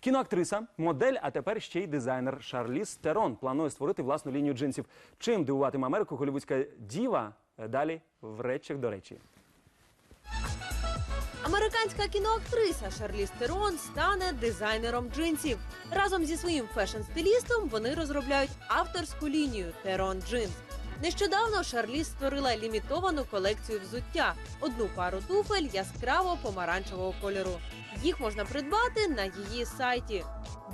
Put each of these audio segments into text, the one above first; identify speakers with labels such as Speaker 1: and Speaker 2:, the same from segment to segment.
Speaker 1: Кіноактриса, модель, а тепер ще й дизайнер Шарліз Терон планує створити власну лінію джинсів. Чим дивуватиме Америку голівудська діва? Е, Далі в речах до речі.
Speaker 2: Американська кіноактриса Шарліз Терон стане дизайнером джинсів. Разом зі своїм фешн-стилістом вони розробляють авторську лінію Терон Джинс. Нещодавно Шарліз створила лімітовану колекцію взуття, одну пару туфель яскраво помаранчевого кольору. Їх можна придбати на її сайті.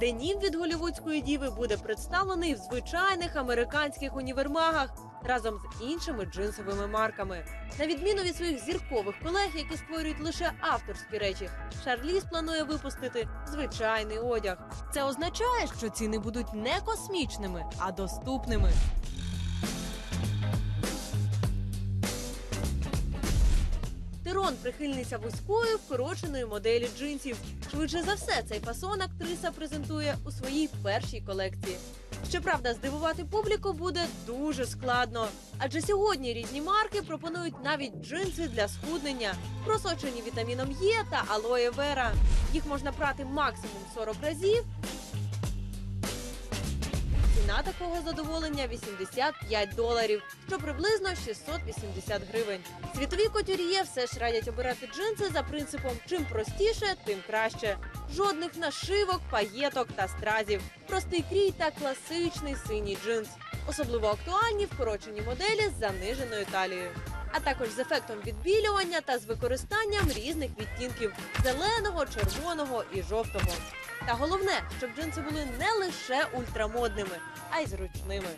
Speaker 2: Денім від голівудської діви буде представлений в звичайних американських універмагах разом з іншими джинсовими марками. На відміну від своїх зіркових колег, які створюють лише авторські речі, Шарліз планує випустити звичайний одяг. Це означає, що ціни будуть не космічними, а доступними. Тирон прихильниця вузької вкороченої моделі джинсів. Швидше за все, цей фасон актриса презентує у своїй першій колекції. Щоправда, здивувати публіку буде дуже складно, адже сьогодні різні марки пропонують навіть джинси для схуднення, просочені вітаміном Е та алоє вера. Їх можна прати максимум 40 разів. Ціна такого задоволення 85 доларів, що приблизно 680 гривень. Світові котюр'є все ж радять обирати джинси за принципом чим простіше, тим краще. Жодних нашивок, паєток та стразів. Простий крій та класичний синій джинс. Особливо актуальні вкорочені моделі з заниженою талією. А також з ефектом відбілювання та з використанням різних відтінків зеленого, червоного і жовтого. Та головне, щоб джинси були не лише ультрамодними, а й зручними.